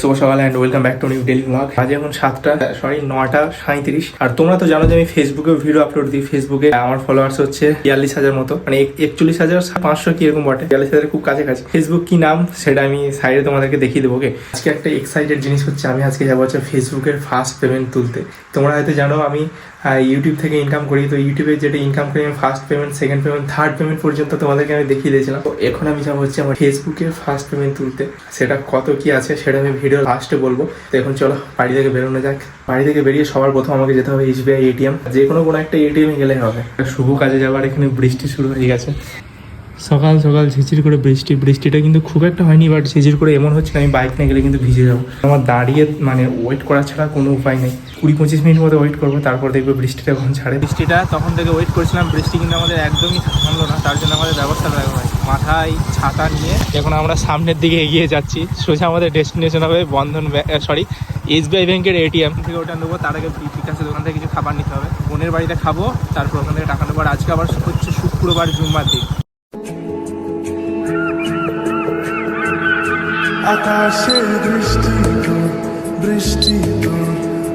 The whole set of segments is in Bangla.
শুভ সকাল and welcome back to new daily blog আজ এখন সাতটা সরি নটা সাঁত্রিশ আর তোমরা তো জানো যে আমি ফেসবুকে ভিডিও আপলোড দিই। ফেসবুকে আমার ফলোয়ার্স হচ্ছে বিয়াল্লিশ হাজার মতো। মানে একচল্লিশ হাজার পাঁচশো কি এরকম বটে। বিয়াল্লিশ হাজার খুব কাছাকাছি। ফেসবুক কি নাম সেটা আমি সাইডে তোমাদেরকে দেখিয়ে দেবো ওকে আজকে একটা এক্সাইটেড জিনিস হচ্ছে, আমি আজকে যাব হচ্ছে ফেসবুকের ফার্স্ট পেমেন্ট তুলতে। তোমরা হয়তো জানো, আমি ইউটিউব থেকে ইনকাম করি। তো ইউটিউবে যেটা ইনকাম করি, আমি first payment second payment third payment পর্যন্ত তোমাদেরকে আমি দেখিয়ে দিয়েছিলাম। তো এখন আমি যাব হচ্ছে আমার ফেসবুকে ফার্স্ট পেমেন্ট তুলতে। সেটা কত কি আছে, সেটা আমি ভিডিও লাস্টে বলব। তো এখন চলো, বাড়ি থেকে বেরোনো যাক। বাড়ি থেকে বেরিয়ে সবার প্রথম আমাকে যেতে হবে এসবিআই এটিএম যে কোনো কোনো একটা এটিএমে গেলে হবে। শুভ কাজে যাবার এখানে বৃষ্টি শুরু হয়ে গেছে। সকাল সকাল ঝিঝির করে বৃষ্টি, বৃষ্টিটা কিন্তু খুব একটা হয়নি বাট ঝিঝির করে এমন হচ্ছে আমি বাইক নিয়ে গেলে কিন্তু ভিজে যাব। আমার দাঁড়িয়ে মানে ওয়েট করা ছাড়া কোনো উপায় নেই। কুড়ি পঁচিশ মিনিট মতো ওয়েট করব, তারপর দেখব বৃষ্টিটা কখন ছাড়ে। বৃষ্টিটা তখন থেকে ওয়েট করছিলাম, বৃষ্টি কিন্তু আমাদের একদমই থামলো না, তার জন্য আমাদের ব্যবস্থা রাখা হয়। মাথায় ছাতা নিয়ে এখন আমরা সামনের দিকে এগিয়ে যাচ্ছি, সোজা আমাদের ডেস্টিনেশন হবে বন্ধন সরি এসবিআই ব্যাংকের এটিএম থেকে ওটা নেব, তার আগে বিকাশের দোকান থেকে কিছু খাবার নিতে হবে। বোনের বাড়িতে খাব, তারপর ওখান থেকে টাকা নেব। আর আজকে আবার হচ্ছে শুক্রবার জুম্মার দিন। আকাশে দৃষ্টি বৃষ্টি তোর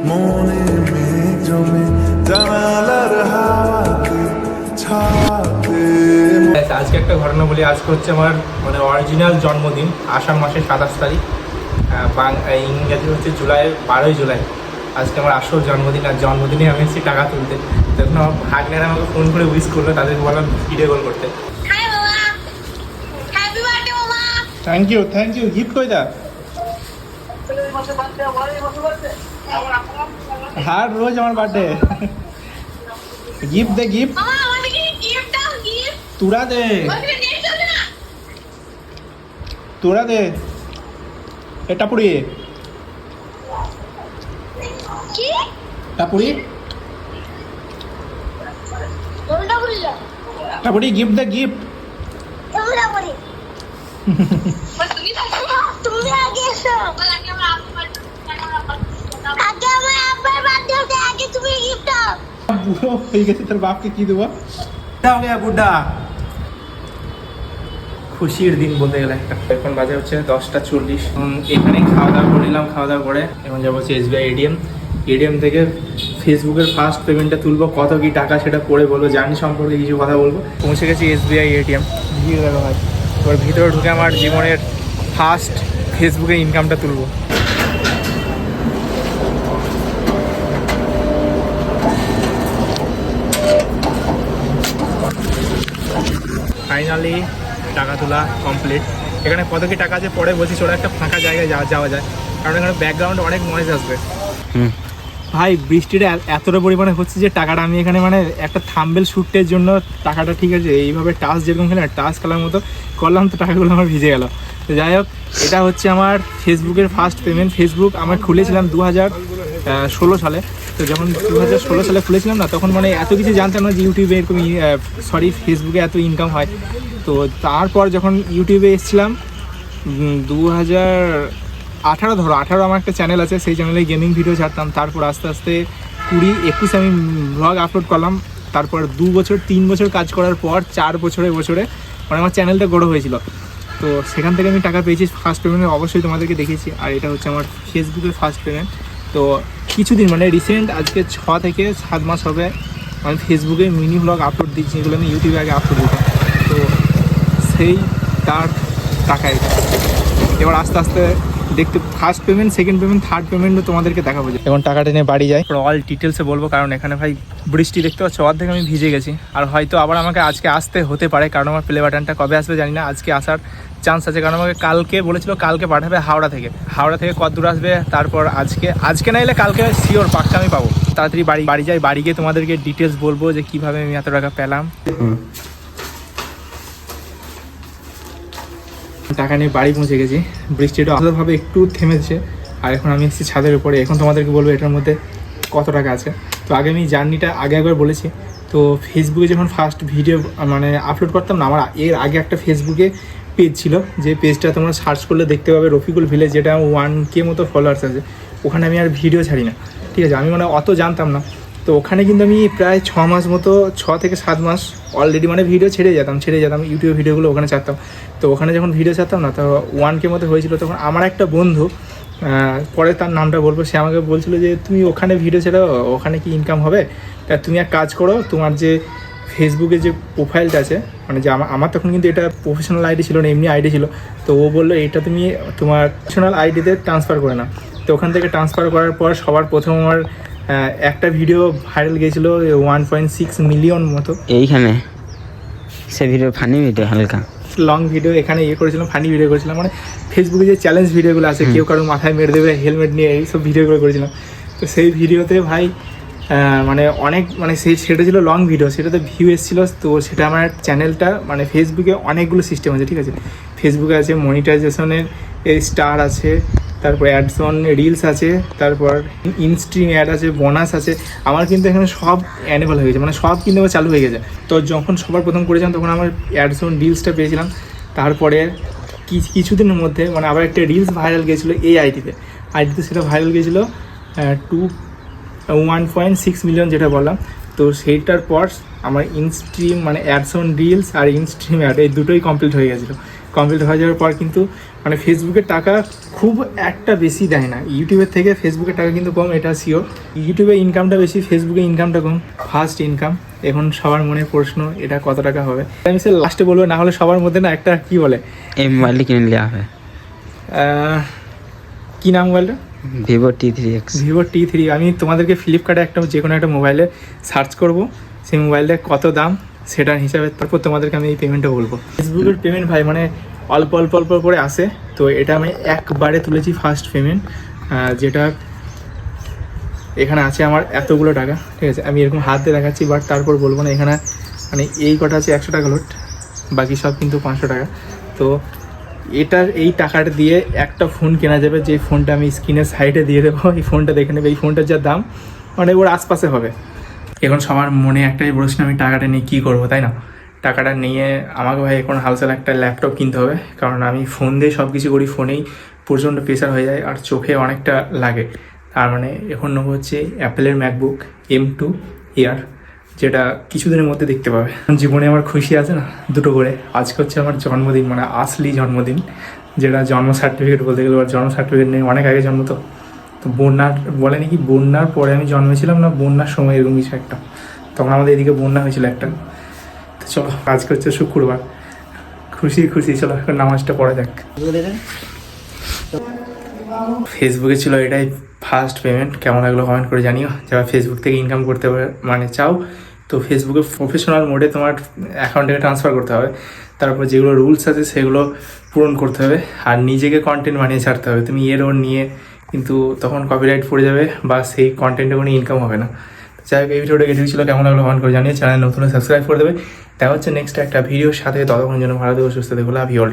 মনে মেঘ জমে জানালার আচ্ছা, আজকে একটা ঘটনা বলি আজকে হচ্ছে আমার মানে অরিজিনাল জন্মদিন আষাঢ় মাসের সাতাশ তারিখ। ইংরেজি হচ্ছে জুলাই বারোই জুলাই। আজকে আমার আসল জন্মদিন আর জন্মদিনে আমি এসেছি টাকা তুলতে। তখন আমার ভাগ্নেরা আমাকে ফোন করে উইশ করল তাদেরকে বললাম ভিডিও কল করতে। Thank you thank you gift কই দা হার রোজ আমার বার্থডে গিফট দে গিফট? তোরা দে। তোরা দে। এটা পুড়িয়ে কি? টাপুরি? টাপুরি গিফট দে গিফট তুমি আগে। আগে আগে তুমি gift দাও। বুড়ো হয়ে গেছে তোর বাপকে কি দেবো দাও গে বুড্ডা খুশির দিন বলতে গেলে একটা এখন বাজে হচ্ছে দশটা চল্লিশ এখানে খাওয়া দাওয়া করে নিলাম খাওয়া দাওয়া করে এখন যাব হচ্ছে এসবিআই এটিএম এটিএম থেকে ফেসবুকের ফার্স্ট পেমেন্টটা তুলবো কত কি টাকা সেটা পরে বলব জানি সম্পর্কে কিছু কথা বলব পৌঁছে গেছি এসবিআই এটিএম ভিড় দেখো ভাই এবার ভিতরে ঢুকে আমার জীবনের ফার্স্ট ফেসবুকে ইনকামটা তুলবো। ফাইনালি টাকা তোলা কমপ্লিট এখানে কত কি টাকা আছে পরে বলছি, চলো একটা ফাঁকা জায়গায় যাওয়া যাওয়া যায়। কারণ এখানে ব্যাকগ্রাউন্ডে অনেক নয়েজ আসবে। ভাই, বৃষ্টিটা এতটা পরিমাণে হচ্ছে যে টাকাটা আমি এখানে মানে একটা থাম্বেল শ্যুটের জন্য টাকাটা ঠিক আছে, এইভাবে টাচ যেরকম খেলে টাচ খেলার মতো করলাম, তো টাকাগুলো আমার ভিজে গেল। তো যাই হোক, এটা হচ্ছে আমার ফেসবুকের ফার্স্ট পেমেন্ট ফেসবুক আমার খুলেছিলাম দু হাজার ষোলো সালে। তো যখন দু হাজার ষোলো সালে খুলেছিলাম না, তখন মানে এত কিছু জানতাম না যে ইউটিউবে এরকম সরি ফেসবুকে এত ইনকাম হয়। তো তারপর যখন ইউটিউবে এসেছিলাম দু হাজার আঠারো, ধরো, আঠারো আমার একটা চ্যানেল আছে, সেই চ্যানেলে গেমিং ভিডিও ছাড়তাম। তারপর আস্তে আস্তে কুড়ি, একুশ আমি ব্লগ আপলোড করলাম। তারপর দু বছর, তিন বছর কাজ করার পর, চার বছরে বছরে মানে আমার চ্যানেলটা গড়ো হয়েছিল। তো সেখান থেকে আমি টাকা পেয়েছি ফার্স্ট পেমেন্ট অবশ্যই তোমাদেরকে দেখেছি। আর এটা হচ্ছে আমার ফেসবুকের ফার্স্ট পেমেন্ট তো কিছুদিন মানে রিসেন্ট আজকে ছ থেকে সাত মাস হবে, আমি ফেসবুকে মিনি ব্লগ আপলোড দিচ্ছি এগুলো আমি ইউটিউবে আগে আপলোড দিতাম। তো সেই তার টাকা এবার আস্তে আস্তে দেখতে first payment second payment third পেমেন্টও তোমাদেরকে দেখাবো এখন টাকাটা নিয়ে বাড়ি যাই। অল ডিটেলসে বলব কারণ এখানে ভাই বৃষ্টি দেখতে পাচ্ছ অর্ধেক আমি ভিজে গেছি। আর হয়তো আবার আমাকে আজকে আসতে হতে পারে কারণ আমার প্লে বাটনটা কবে আসবে জানি না আজকে আসার চান্স আছে কারণ আমাকে কালকে বলেছিল কালকে পাঠাবে হাওড়া থেকে। হাওড়া থেকে কত দূর আসবে তারপর আজকে আজকে না এলে কালকে শিওর পাক্কা আমি পাবো। তাড়াতাড়ি বাড়ি বাড়ি যাই বাড়ি গিয়ে তোমাদেরকে ডিটেলস বলব যে কীভাবে আমি এত টাকা পেলাম। টাকা নিয়ে বাড়ি পৌঁছে গেছি। বৃষ্টিটা আলাদাভাবে একটু থেমেছে। আর এখন আমি এসেছি ছাদের উপরে। এখন তোমাদেরকে বলব এটার মধ্যে কত টাকা আছে। তো আগে আমি জার্নিটা আগে একবার বলেছি। তো ফেসবুকে যখন ফার্স্ট ভিডিও মানে আপলোড করতাম না, আমার এর আগে একটা ফেসবুকে পেজ ছিল। যে পেজটা তোমরা সার্চ করলে দেখতে পাবে রফিকুল ভিলেজ যেটা ওয়ান কে মতো ফলোয়ার্স আছে। ওখানে আমি আর ভিডিও ছাড়ি না ঠিক আছে? আমি মানে অত জানতাম না। তো ওখানে কিন্তু আমি প্রায় ছ মাস মতো, ছ থেকে সাত মাস অলরেডি মানে ভিডিও ছেড়ে যেতাম ছেড়ে যেতাম ইউটিউব ভিডিওগুলো ওখানে ছাড়তাম। তো ওখানে যখন ভিডিও ছাড়তাম না, তো ওয়ান কে মতো হয়েছিল, তখন আমার একটা বন্ধু পরে তার নামটা বলব, সে আমাকে বলছিল যে, তুমি ওখানে ভিডিও ছেড়ো ওখানে কি ইনকাম হবে? তা তুমি এক কাজ করো, তোমার যে ফেসবুকে যে প্রোফাইলটা আছে মানে যে আমার তখন কিন্তু এটা প্রফেশনাল আইডি ছিল না, এমনি আইডি ছিল। তো ও বলল, এটা তুমি তোমার প্রফেশনাল আইডিতে ট্রান্সফার করে নাও। তো ওখান থেকে ট্রান্সফার করার পর সবার প্রথম আমার একটা ভিডিও ভাইরাল গিয়েছিল ওয়ান পয়েন্ট সিক্স মিলিয়ন মতো। এইখানে? সে ভিডিও ফানি ভিডিও হালকা। লং ভিডিও এখানে ইয়ে করেছিলাম ফানি ভিডিও করেছিলাম মানে ফেসবুকে যে চ্যালেঞ্জ ভিডিওগুলো আছে কেউ কারও মাথায় মেরে দেবে হেলমেট নিয়ে এইসব ভিডিওগুলো করেছিলাম। তো সেই ভিডিওতে ভাই মানে অনেক মানে সেই সেটা ছিল লং ভিডিও সেটাতে ভিউ এসেছিল তো সেটা আমার চ্যানেলটা মানে ফেসবুকে অনেকগুলো সিস্টেম আছে ঠিক আছে? ফেসবুকে আছে মনিটাইজেশনের এই স্টার আছে তারপর অ্যাডস অন রিলস আছে, তারপর ইনস্ট্রিম অ্যাড আছে বোনাস আছে। আমার কিন্তু এখানে সব অ্যানেবল হয়ে গেছে মানে সব কিন্তু আমার চালু হয়ে গেছে। তো যখন সবার প্রথম করেছিলাম, তখন আমার অ্যাডস অন রিলসটা পেয়েছিলাম। তারপরে কিছুদিনের মধ্যে মানে আবার একটা রিলস ভাইরাল গিয়েছিল এই আইডিতে আইডিতে সেটা ভাইরাল গিয়েছিল two one point six million যেটা বললাম। তো সেইটার পর আমার ইনস্ট্রিম মানে অ্যাডস অন রিলস আর ইনস্ট্রিম অ্যাড এই দুটোই কমপ্লিট হয়ে গেছিল। কমপ্লিট হয়ে যাওয়ার পর কিন্তু মানে ফেসবুকের টাকা খুব একটা বেশি দেয় না। ইউটিউবের থেকে ফেসবুকের টাকা কিন্তু কম এটা শিওর ইউটিউবে ইনকামটা বেশি ফেসবুকে ইনকামটা কম। ফার্স্ট ইনকাম এখন সবার মনে প্রশ্ন এটা কত টাকা হবে? আমি সে লাস্টে বলব না হলে সবার মধ্যে না একটা কি বলে? এই মোবাইল কিনে নেওয়া হবে। কি নাম মোবাইলটা Vivo T three X Vivo T three আমি তোমাদেরকে ফ্লিপকার্টে একটা যে কোনো একটা মোবাইলে সার্চ করব। সেই মোবাইলটা কত দাম? সেটার হিসাবে তারপর তোমাদেরকে আমি এই পেমেন্টটা বলব। ফেসবুকের পেমেন্ট ভাই মানে অল্প অল্প অল্প করে আসে তো এটা আমি একবারে তুলেছি ফার্স্ট পেমেন্ট যেটা এখানে আছে আমার এতগুলো টাকা, ঠিক আছে? আমি এরকম হাত দেখাচ্ছি বাট তারপর বলব না, এখানে মানে এই কটা আছে একশো টাকা লোট বাকি সব কিন্তু পাঁচশো টাকা। তো এটার এই টাকাটা দিয়ে একটা ফোন কেনা যাবে, যে ফোনটা আমি স্ক্রিনের সাইডে দিয়ে দেবো, এই ফোনটা দেখে নেবে, এই ফোনটার যা দাম মানে ওর আশপাশে হবে। এখন সবার মনে একটাই প্রশ্ন, আমি টাকাটা নিয়ে কী করব, তাই না? টাকাটা নিয়ে আমাকে ভাই এখন হালসাল একটা ল্যাপটপ কিনতে হবে, কারণ আমি ফোন দিয়ে সব কিছু করি ফোনেই প্রচণ্ড প্রেশার হয়ে যায় আর চোখে অনেকটা লাগে। তার মানে এখন নেব হচ্ছে অ্যাপেলের ম্যাকবুক এম টু ইয়ার যেটা কিছুদিনের মধ্যে দেখতে পাবে। জীবনে আমার খুশি আছে না, দুটো করে। আজকে হচ্ছে আমার জন্মদিন মানে আসলি জন্মদিন, যেটা জন্ম সার্টিফিকেট বলতে গেলে জন্ম সার্টিফিকেট নেই অনেক আগে জন্ম তো। তো বন্যার, বলে নাকি বন্যার পরে আমি জন্মেছিলাম না, বন্যার সময় এরকম কিছু একটা। তখন আমাদের এদিকে বন্যা হয়েছিল একটা। তো চলো, আজকে হচ্ছে শুক্রবার। খুশি খুশি, চলো এখন নামাজটা পড়া যাক। ফেসবুকে ছিল এটাই ফার্স্ট পেমেন্ট কেমন লাগল কমেন্ট করে জানিও। যারা ফেসবুক থেকে ইনকাম করতে পারে- মানে চাও, তো ফেসবুকে প্রফেশনাল মোডে তোমার অ্যাকাউন্টে ট্রান্সফার করতে হবে। তারপর যেগুলো রুলস আছে, সেগুলো পূরণ করতে হবে। আর নিজেকে কন্টেন্ট বানিয়ে ছাড়তে হবে। তুমি এর ওর নিয়ে কিন্তু তখন কপিরাইট পড়ে যাবে বা সেই কন্টেন্টে কোনো ইনকাম হবে না। যাই হোক, এই ভিডিওটা কেটে ছিল। কেমন লাগল কমেন্ট করে জানিয়ে চ্যানেল নতুন সাবস্ক্রাইব করে দেবে। দেখা হচ্ছে নেক্সট একটা ভিডিওর সাথে। ততক্ষণ যেন ভালো থেকো, সুস্থ থেকো। Love you all